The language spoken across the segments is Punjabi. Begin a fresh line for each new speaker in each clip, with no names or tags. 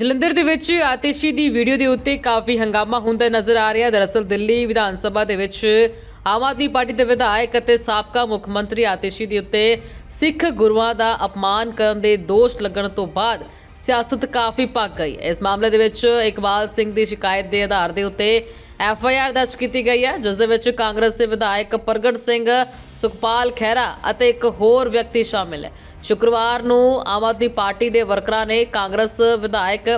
ਜਲੰਧਰ ਦੇ ਵਿੱਚ ਆਤਿਸ਼ੀ ਦੀ ਵੀਡੀਓ ਦੇ ਉੱਤੇ ਕਾਫੀ ਹੰਗਾਮਾ ਹੁੰਦਾ ਨਜ਼ਰ ਆ ਰਿਹਾ। ਦਰਅਸਲ ਦਿੱਲੀ ਵਿਧਾਨ ਸਭਾ ਦੇ ਵਿੱਚ ਆਮ ਆਦਮੀ ਪਾਰਟੀ ਦੇ ਵਿਧਾਇਕ ਅਤੇ ਸਾਬਕਾ ਮੁੱਖ ਮੰਤਰੀ ਆਤਿਸ਼ੀ ਦੇ ਉੱਤੇ ਸਿੱਖ ਗੁਰੂਆਂ ਦਾ ਅਪਮਾਨ ਕਰਨ ਦੇ ਦੋਸ਼ ਲੱਗਣ ਤੋਂ ਬਾਅਦ ਸਿਆਸਤ ਕਾਫੀ ਭੱਗ ਗਈ। ਹੈ ਇਸ ਮਾਮਲੇ ਦੇ ਵਿੱਚ ਇਕਬਾਲ ਸਿੰਘ ਦੀ ਸ਼ਿਕਾਇਤ ਦੇ ਆਧਾਰ ਦੇ ਉੱਤੇ ਐਫ ਆਈ ਆਰ ਦਰਜ ਕੀਤੀ ਗਈ ਹੈ, ਜਿਸ ਦੇ ਵਿੱਚ ਕਾਂਗਰਸ ਦੇ ਵਿਧਾਇਕ ਪ੍ਰਗਟ ਸਿੰਘ, ਸੁਖਪਾਲ ਖਹਿਰਾ ਅਤੇ ਇੱਕ ਹੋਰ ਵਿਅਕਤੀ ਸ਼ਾਮਿਲ ਹੈ। ਸ਼ੁੱਕਰਵਾਰ ਨੂੰ ਆਮ ਆਦਮੀ ਪਾਰਟੀ ਦੇ ਵਰਕਰਾਂ ਨੇ ਕਾਂਗਰਸ ਵਿਧਾਇਕ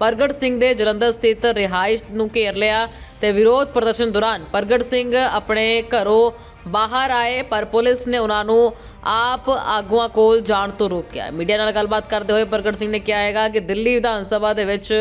ਪ੍ਰਗਟ ਸਿੰਘ ਦੇ ਜਲੰਧਰ ਸਥਿਤ ਰਿਹਾਇਸ਼ ਨੂੰ ਘੇਰ ਲਿਆ ਤੇ ਵਿਰੋਧ ਪ੍ਰਦਰਸ਼ਨ ਦੌਰਾਨ ਪ੍ਰਗਟ ਸਿੰਘ ਆਪਣੇ ਘਰੋਂ ਬਾਹਰ ਆਏ, ਪਰ ਪੁਲਿਸ ਨੇ ਉਹਨਾਂ ਨੂੰ ਆਪ ਆਗੂਆਂ ਕੋਲ ਜਾਣ ਤੋਂ ਰੋਕਿਆ। ਮੀਡੀਆ ਨਾਲ ਗੱਲਬਾਤ ਕਰਦੇ ਹੋਏ ਪ੍ਰਗਟ ਸਿੰਘ ਨੇ ਕਿਹਾ ਹੈਗਾ ਕਿ ਦਿੱਲੀ ਵਿਧਾਨ ਸਭਾ ਦੇ ਵਿੱਚ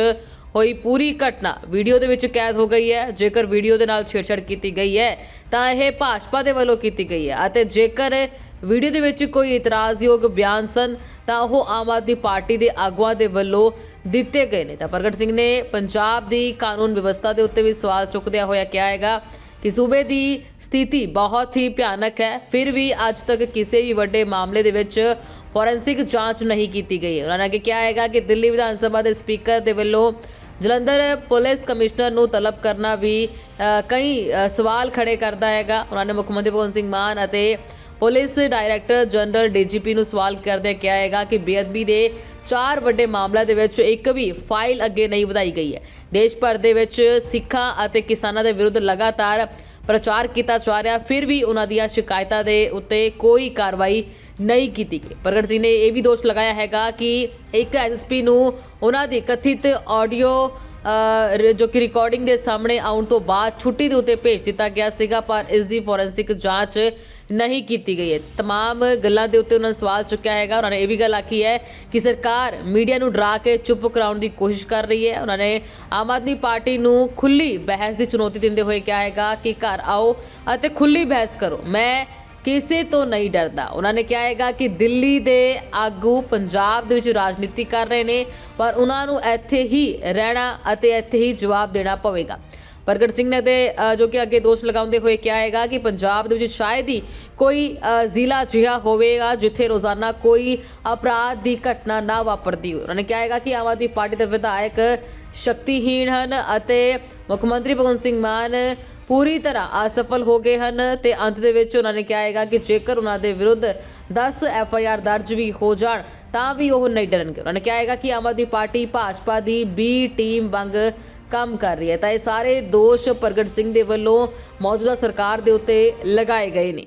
ਹੋਈ ਪੂਰੀ ਘਟਨਾ। ਵੀਡੀਓ ਦੇ ਵਿੱਚ ਕੈਦ ਹੋ ਗਈ ਹੈ। ਜੇਕਰ ਵੀਡੀਓ ਦੇ ਨਾਲ ਛੇੜਛਾੜ ਕੀਤੀ ਗਈ ਹੈ, ਤਾਂ ਇਹ ਭਾਜਪਾ ਦੇ ਵੱਲੋਂ ਕੀਤੀ ਗਈ ਹੈ ਅਤੇ ਜੇਕਰ ਵੀਡੀਓ ਦੇ ਵਿੱਚ ਕੋਈ ਇਤਰਾਜ਼ਯੋਗ ਬਿਆਨ ਸਨ, ਤਾਂ ਉਹ ਆਮ ਆਦਮੀ ਪਾਰਟੀ ਦੇ ਆਗੂਆਂ ਦੇ ਵੱਲੋਂ ਦਿੱਤੇ ਗਏ ਨੇ। ਤਾਂ ਪ੍ਰਗਟ ਸਿੰਘ ਨੇ ਪੰਜਾਬ ਦੀ ਕਾਨੂੰਨ ਵਿਵਸਥਾ ਦੇ ਉੱਤੇ ਵੀ ਸਵਾਲ ਚੁੱਕਦਿਆਂ ਹੋਇਆ ਕਿਹਾ ਹੈਗਾ ਕਿ ਸੂਬੇ ਦੀ ਸਥਿਤੀ ਬਹੁਤ ਹੀ ਭਿਆਨਕ ਹੈ। ਫਿਰ ਵੀ ਅੱਜ ਤੱਕ ਕਿਸੇ ਵੀ ਵੱਡੇ ਮਾਮਲੇ ਦੇ ਵਿੱਚ ਫੋਰੈਂਸਿਕ ਜਾਂਚ ਨਹੀਂ ਕੀਤੀ ਗਈ। ਉਹਨਾਂ ਨੇ ਅੱਗੇ ਕਿਹਾ ਹੈਗਾ ਕਿ ਦਿੱਲੀ ਵਿਧਾਨ ਸਭਾ ਦੇ ਸਪੀਕਰ ਦੇ ਵੱਲੋਂ ਜਲੰਧਰ ਪੁਲਿਸ ਕਮਿਸ਼ਨਰ ਨੂੰ ਤਲਬ ਕਰਨਾ ਵੀ ਕਈ ਸਵਾਲ ਖੜੇ ਕਰਦਾ ਹੈਗਾ। ਉਹਨਾਂ ਨੇ ਮੁੱਖ ਮੰਤਰੀ ਭਗਵੰਤ ਸਿੰਘ ਮਾਨ ਅਤੇ ਪੁਲਿਸ ਡਾਇਰੈਕਟਰ ਜਨਰਲ ਡੀਜੀਪੀ ਨੂੰ ਸਵਾਲ ਕਰਦੇ ਕਿਹਾ ਹੈਗਾ ਕਿ ਬੇਅਦਬੀ ਦੇ ਚਾਰ ਵੱਡੇ ਮਾਮਲਿਆਂ ਦੇ ਵਿੱਚ ਇੱਕ ਵੀ ਫਾਈਲ ਅੱਗੇ ਨਹੀਂ ਵਧਾਈ ਗਈ ਹੈ। ਦੇਸ਼ ਭਰ ਦੇ ਵਿੱਚ ਸਿੱਖਾਂ ਅਤੇ ਕਿਸਾਨਾਂ ਦੇ ਵਿਰੁੱਧ ਲਗਾਤਾਰ ਪ੍ਰਚਾਰ ਕੀਤਾ ਜਾ ਰਿਹਾ, ਫਿਰ ਵੀ ਉਹਨਾਂ ਦੀਆਂ ਸ਼ਿਕਾਇਤਾਂ ਦੇ ਉੱਤੇ ਕੋਈ ਕਾਰਵਾਈ ਨਹੀਂ ਕੀਤੀ ਗਈ ਪ੍ਰਗਟ ਸਿੰਘ ਨੇ ਇਹ ਵੀ ਦੋਸ਼ ਲਗਾਇਆ ਹੈਗਾ ਕਿ ਇੱਕ ਐਸਐਸਪੀ ਨੂੰ ਉਹਨਾਂ ਦੀ ਕਥਿਤ ਆਡੀਓ ਅ, ਰ- ਜੋ ਕਿ ਰਿਕਾਰਡਿੰਗ ਦੇ ਸਾਹਮਣੇ ਆਉਣ ਤੋਂ ਬਾਅਦ ਛੁੱਟੀ ਦੇ ਉੱਤੇ ਭੇਜ ਦਿੱਤਾ ਗਿਆ ਸੀਗਾ ਪਰ ਇਸ ਦੀ ਫੋਰੈਂਸਿਕ ਜਾਂਚ ਨਹੀਂ ਕੀਤੀ ਗਈ ਹੈ तमाम ਗੱਲਾਂ ਦੇ ਉੱਤੇ ਉਹਨਾਂ ਨੇ ਸਵਾਲ ਚੁੱਕਿਆ ਹੈਗਾ ਉਹਨਾਂ ਨੇ ਇਹ ਵੀ ਗੱਲ ਆਖੀ ਹੈ ਕਿ ਸਰਕਾਰ ਮੀਡੀਆ ਨੂੰ ਡਰਾ ਕੇ ਚੁੱਪ ਕਰਾਉਣ ਦੀ ਕੋਸ਼ਿਸ਼ ਕਰ ਰਹੀ ਹੈ ਉਹਨਾਂ ਨੇ ਆਮ ਆਦਮੀ ਪਾਰਟੀ ਨੂੰ ਖੁੱਲੀ ਬਹਿਸ ਦੀ ਚੁਣੌਤੀ ਦਿੰਦੇ ਹੋਏ ਕਿਹਾ ਹੈਗਾ ਕਿ ਘਰ ਆਓ ਅਤੇ ਖੁੱਲੀ ਬਹਿਸ ਕਰੋ ਮੈਂ ਕਿਸੇ ਤੋਂ ਨਹੀਂ ਡਰਦਾ। ਉਹਨਾਂ ਨੇ ਕਿਹਾ ਹੈਗਾ ਕਿ ਦਿੱਲੀ ਦੇ ਆਗੂ ਪੰਜਾਬ ਦੇ ਵਿੱਚ ਰਾਜਨੀਤੀ ਕਰ ਰਹੇ ਨੇ, ਪਰ ਉਹਨਾਂ ਨੂੰ ਇੱਥੇ ਹੀ ਰਹਿਣਾ ਅਤੇ ਇੱਥੇ ਹੀ ਜਵਾਬ ਦੇਣਾ ਪਵੇਗਾ। ਪ੍ਰਗਟ ਸਿੰਘ ਨੇ ਤੇ ਜੋ ਕਿ ਅੱਗੇ ਦੋਸ਼ ਲਗਾਉਂਦੇ ਹੋਏ ਕਿਹਾ ਹੈਗਾ ਕਿ ਪੰਜਾਬ ਦੇ ਵਿੱਚ ਸ਼ਾਇਦ ਹੀ ਕੋਈ ਜ਼ਿਲ੍ਹਾ ਅਜਿਹਾ ਹੋਵੇਗਾ ਜਿੱਥੇ ਰੋਜ਼ਾਨਾ ਕੋਈ ਅਪਰਾਧ ਦੀ ਘਟਨਾ ਨਾ ਵਾਪਰਦੀ ਹੋਵੇ। ਉਹਨਾਂ ਨੇ ਕਿਹਾ ਹੈਗਾ ਕਿ ਆਮ ਆਦਮੀ ਪਾਰਟੀ ਦੇ ਵਿਧਾਇਕ ਸ਼ਕਤੀਹੀਣ ਹਨ ਅਤੇ ਮੁੱਖ ਮੰਤਰੀ ਭਗਵੰਤ ਸਿੰਘ ਮਾਨ ਪੂਰੀ ਤਰ੍ਹਾਂ ਅਸਫਲ ਹੋ ਗਏ ਹਨ ਤੇ ਅੰਤ ਦੇ ਵਿੱਚ ਉਹਨਾਂ ਨੇ ਕਿਹਾ ਹੈਗਾ ਕਿ ਜੇਕਰ ਉਹਨਾਂ ਦੇ ਵਿਰੁੱਧ 10 ਐਫ ਆਈ ਆਰ ਦਰਜ ਵੀ ਹੋ ਜਾਣ, ਤਾਂ ਵੀ ਉਹ ਨਹੀਂ ਡਰਨਗੇ। ਉਹਨਾਂ ਨੇ ਕਿਹਾ ਹੈਗਾ ਕਿ ਆਮ ਆਦਮੀ ਪਾਰਟੀ ਭਾਜਪਾ ਦੀ ਬੀ ਟੀਮ ਵਾਂਗ ਕੰਮ ਕਰ ਰਹੀ ਹੈ। ਤਾਂ ਇਹ ਸਾਰੇ ਦੋਸ਼ ਪ੍ਰਗਟ ਸਿੰਘ ਦੇ ਵੱਲੋਂ ਮੌਜੂਦਾ ਸਰਕਾਰ ਦੇ ਉੱਤੇ ਲਗਾਏ ਗਏ ਨੇ।